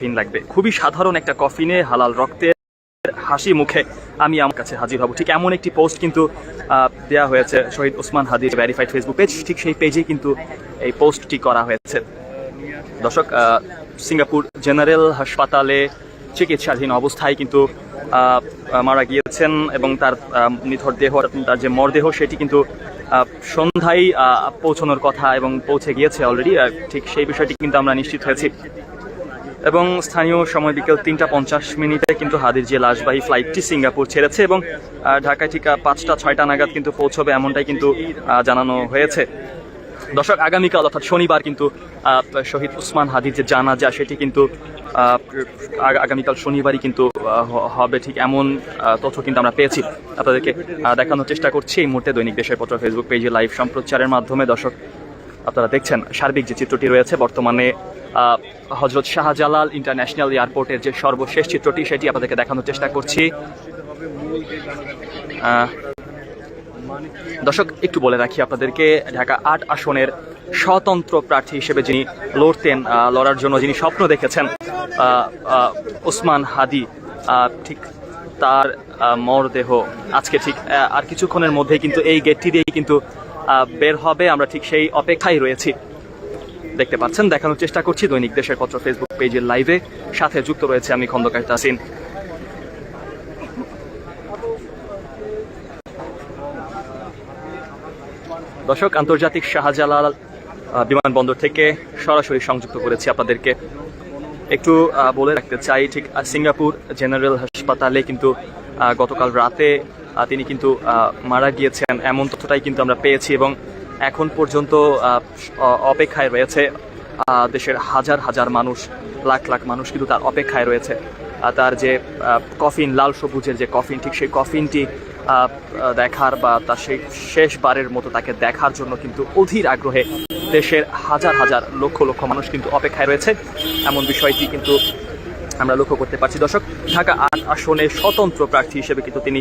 Coffin লাগবে। খুবই সাধারণ একটা কফিনে হালাল রক্তের হাসি মুখে আমি আমার কাছে হাজির হব। ঠিক এমন একটি পোস্ট কিন্তু দেয়া হয়েছে শহীদ ওসমান হাদির ভ্যারিফাইড ফেসবুক পেজ ঠিক সেই পেজেই কিন্তু এই পোস্টটি করা হয়েছে। দর্শক সিঙ্গাপুর জেনারেল হাসপাতালে চিকিৎসাধীন অবস্থায় কিন্তু মারা গিয়েছেন এবং তার নিথর দেহ, তার যে মরদেহ, সেটি কিন্তু সন্ধ্যায় পৌঁছানোর কথা এবং পৌঁছে গিয়েছে অলরেডি ঠিক সেই বিষয়টি কিন্তু আমরা নিশ্চিত হয়েছি। এবং স্থানীয় সময় বিকেল তিনটা পঞ্চাশ মিনিটে কিন্তু হাদির যে লাশবাহী ফ্লাইটটি সিঙ্গাপুর ছেড়েছে এবং ঢাকায় ঠিক পাঁচটা, ছয়টা নাগাদ কিন্তু পৌঁছবে এমনটাই কিন্তু জানানো হয়েছে। দর্শক, আগামীকাল অর্থাৎ শনিবার কিন্তু শহীদ উসমান হাদির যে জানা জানাজা সেটি কিন্তু আগামীকাল শনিবারই কিন্তু হবে ঠিক এমন তথ্য কিন্তু আমরা পেয়েছি। আপনাদেরকে দেখানোর চেষ্টা করছি এই মুহূর্তে দৈনিক দেশের পত্র ফেসবুক পেজে লাইভ সম্প্রচারের মাধ্যমে। দর্শক, আপনারা দেখছেন সার্বিক যে চিত্রটি রয়েছে, বর্তমানে হজরত শাহজালাল ইন্টারন্যাশনাল এয়ারপোর্টের যে সর্বশেষ চিত্রটি, সেটি আপনাদেরকে দেখানোর চেষ্টা করছি। দর্শক, একটু বলে রাখি আপনাদেরকে, ঢাকা আট আসনের স্বতন্ত্র প্রার্থী হিসেবে যিনি লড়তেন লড়ার জন্য যিনি স্বপ্ন দেখেছেন ওসমান হাদি ঠিক তার মরদেহ আজকে ঠিক আর কিছুক্ষণের মধ্যেই কিন্তু এই গেটটি দিয়েই কিন্তু বের হবে। আমরা ঠিক সেই অপেক্ষায় রয়েছি। দেখতে পাচ্ছেন, দেখানোর চেষ্টা করছি দৈনিক দেশের পত্র ফেসবুক পেজের লাইভে সাথে যুক্ত রয়েছে আমি খন্দকার তাসিন। দর্শক, আন্তর্জাতিক শাহজালাল বিমানবন্দর থেকে সরাসরি সংযুক্ত করেছি আপনাদেরকে। একটু বলে রাখতে চাই, ঠিক সিঙ্গাপুর জেনারেল হাসপাতালে কিন্তু গতকাল রাতে তিনি কিন্তু মারা গিয়েছেন। এমন তথ্যটাই কিন্তু আমরা পেয়েছি এবং এখন পর্যন্ত অপেক্ষায় রয়েছে দেশের হাজার হাজার মানুষ, লাখ লাখ মানুষ কিন্তু তার অপেক্ষায় রয়েছে। তার যে কফিন, লাল সবুজের যে কফিন, ঠিক সেই কফিনটি দেখার বা তার সেই শেষবারের মতো তাকে দেখার জন্য কিন্তু অধীর আগ্রহে দেশের হাজার হাজার লক্ষ লক্ষ মানুষ কিন্তু অপেক্ষায় রয়েছে। এমন বিষয়টি কিন্তু আমরা লক্ষ্য করতে পারছি। দর্শক, ঢাকা আট আসনে স্বতন্ত্র প্রার্থী হিসেবে কিন্তু তিনি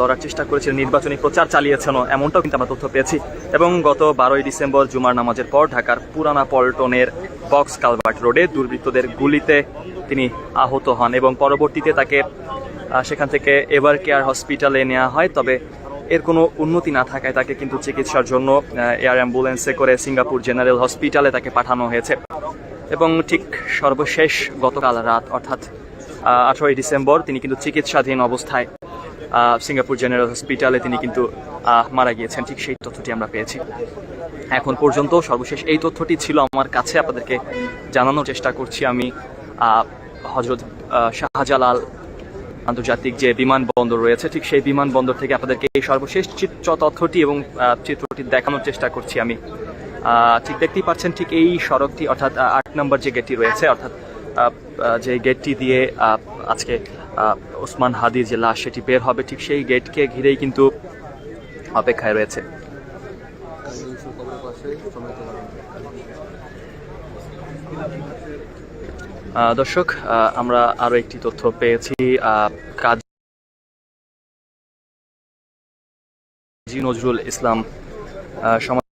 লড়ার চেষ্টা করেছিলেন নির্বাচনী প্রচার চালিয়েছেন এমনটাও কিন্তু আমরা তথ্য পেয়েছি। এবং গত বারোই ডিসেম্বর জুমার নামাজের পর ঢাকার পুরানা পল্টনের বক্স কালভার্ট রোডে দুর্বৃত্তদের গুলিতে তিনি আহত হন এবং পরবর্তীতে তাকে সেখান থেকে এভার কেয়ার হসপিটালে নেওয়া হয়। তবে এর কোনো উন্নতি না থাকায় তাকে কিন্তু চিকিৎসার জন্য এয়ার অ্যাম্বুলেন্সে করে সিঙ্গাপুর জেনারেল হসপিটালে তাকে পাঠানো হয়েছে। এবং ঠিক সর্বশেষ গতকাল রাত, অর্থাৎ আঠারোই ডিসেম্বর, তিনি কিন্তু চিকিৎসাধীন অবস্থায় সিঙ্গাপুর জেনারেল হসপিটালে তিনি কিন্তু মারা গিয়েছেন। ঠিক সেই তথ্যটি আমরা পেয়েছি। এখন পর্যন্ত সর্বশেষ এই তথ্যটি ছিল আমার কাছে। আপনাদেরকে জানানোর চেষ্টা করছি আমি হজরত শাহজালাল আন্তর্জাতিক যে বিমানবন্দর রয়েছে, ঠিক সেই বিমানবন্দর থেকে আপনাদেরকে এই সর্বশেষ চিত্র তথ্যটি এবং চিত্রটি দেখানোর চেষ্টা করছি আমি। ঠিক দেখতেই পাচ্ছেন ঠিক এই সড়কটি, অর্থাৎ আট নম্বর যে গেটটি রয়েছে, অর্থাৎ যে গেটটি দিয়ে আজকে ওসমান হাদির যে লাশ সেটি বের হবে, ঠিক সেই গেটকে ঘিরেই কিন্তু অপেক্ষায় রয়েছে। দর্শক আমরা আরও একটি তথ্য পেয়েছি কাজী নজরুল ইসলাম সমাজ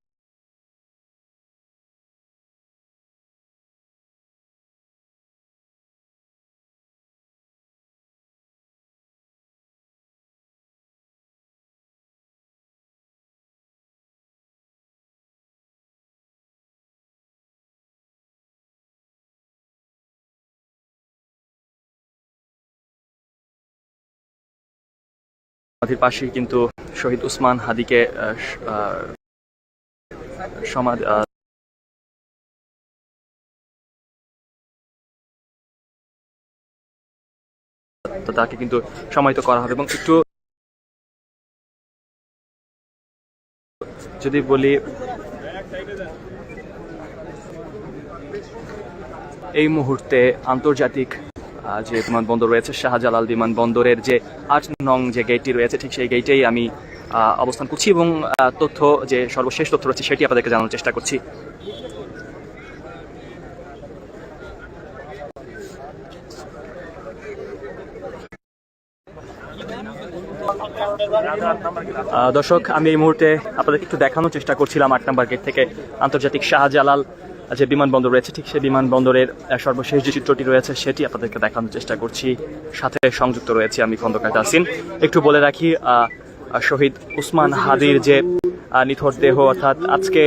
সমাধির পাশেই কিন্তু শহীদ উসমান হাদিকে সমাধি তো তাকে কিন্তু সমাহিত করা হবে। এবং একটু যদি বলি, এই মুহূর্তে আন্তর্জাতিক যে বিমানবন্দর রয়েছে, শাহজালাল বিমানবন্দরের যে আট নং যে গেটটি রয়েছে, ঠিক সেই গেটেই আমি অবস্থান করছি এবং তথ্য যে সর্বশেষ তথ্য রয়েছে সেটি আপনাদেরকে জানানোর চেষ্টা করছি। দর্শক, আমি এই মুহূর্তে আপনাদেরকে একটু দেখানোর চেষ্টা করছিলাম আট নম্বর গেট থেকে আন্তর্জাতিক শাহজালাল যে বিমানবন্দর রয়েছে, ঠিক সেই বিমানবন্দরের সর্বশেষ যে চিত্রটি রয়েছে, সেটি আপনাদেরকে দেখানোর চেষ্টা করছি। সাথে সংযুক্ত রয়েছে আমি খন্দকার তাসিন একটু বলে রাখি শহীদ উসমান হাদির যে নিথর দেহ, অর্থাৎ আজকে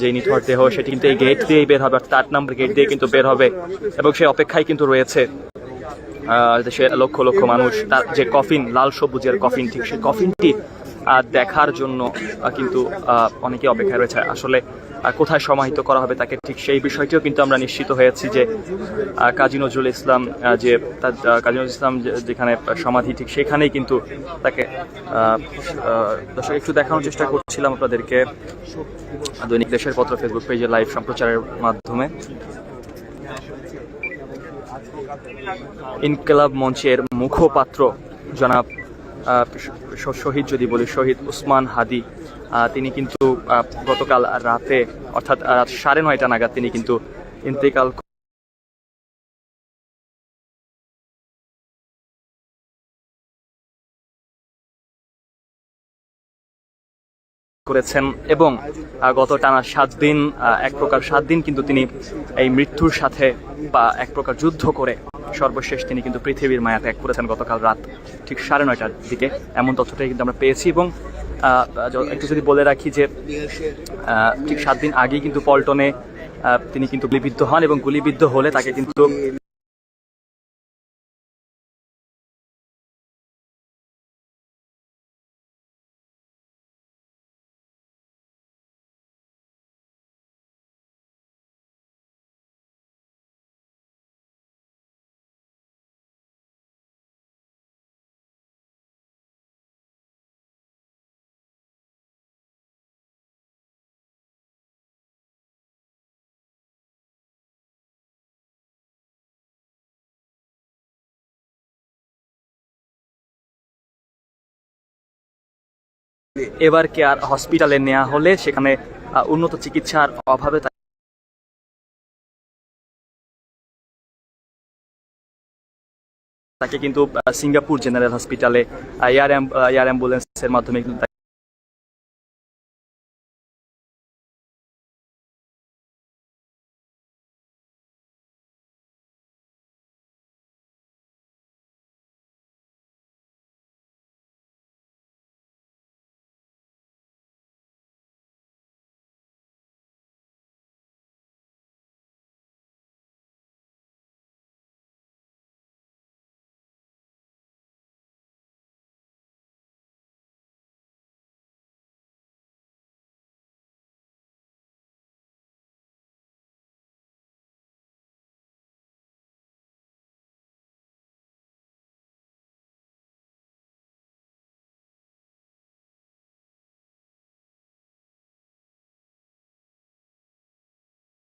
যে নিথর দেহ, সেটি কিন্তু এই গেট দিয়েই বের হবে, অর্থাৎ আট নম্বর গেট দিয়ে কিন্তু বের হবে এবং সে অপেক্ষায় কিন্তু রয়েছে। দেশের লক্ষ লক্ষ মানুষ, তার যে কফিন লাল সবুজের কফিন ঠিক সেই কফিনটি দেখার জন্য কিন্তু অনেকে অপেক্ষায় রয়েছে। আসলে কোথায় সমাহিত করা হবে তাকে ঠিক সেই বিষয়টিও কিন্তু আমরা নিশ্চিত হয়েছি যে কাজী নজরুল ইসলাম যে, তার কাজী নজরুল ইসলাম যেখানে সমাধি ঠিক সেখানেই কিন্তু তাকে দর্শক, একটু দেখানোর চেষ্টা করছিলাম আপনাদেরকে দৈনিক দেশের পত্র ফেসবুক পেজে লাইভ সম্প্রচারের মাধ্যমে। ইনকলাব মঞ্চের মুখপাত্র জনাব শহীদ যদি বলি, শহীদ উসমান হাদি তিনি কিন্তু গতকাল রাতে, অর্থাৎ রাত সাড়ে নয়টা নাগাদ তিনি কিন্তু ইন্তেকাল করেছেন এবং গত টানা সাত দিন এক প্রকার সাত দিন কিন্তু তিনি এই মৃত্যুর সাথে বা এক প্রকার যুদ্ধ করে সর্বশেষ তিনি কিন্তু পৃথিবীর মায়া ত্যাগ করেছেন গতকাল রাত ঠিক সাড়ে নয়টার দিকে। এমন তথ্যটাই কিন্তু আমরা পেয়েছি এবং একটু যদি বলে রাখি যে ঠিক সাত দিন আগেই কিন্তু পল্টনে তিনি কিন্তু গুলিবিদ্ধ হন এবং গুলিবিদ্ধ হলে তাকে কিন্তু এবার কে আর হসপিটালে নেওয়া হলে সেখানে উন্নত চিকিৎসার অভাবে তাকে কিন্তু সিঙ্গাপুর জেনারেল হসপিটালে এয়ার এয়ার অ্যাম্বুলেন্সের মাধ্যমে কিন্তু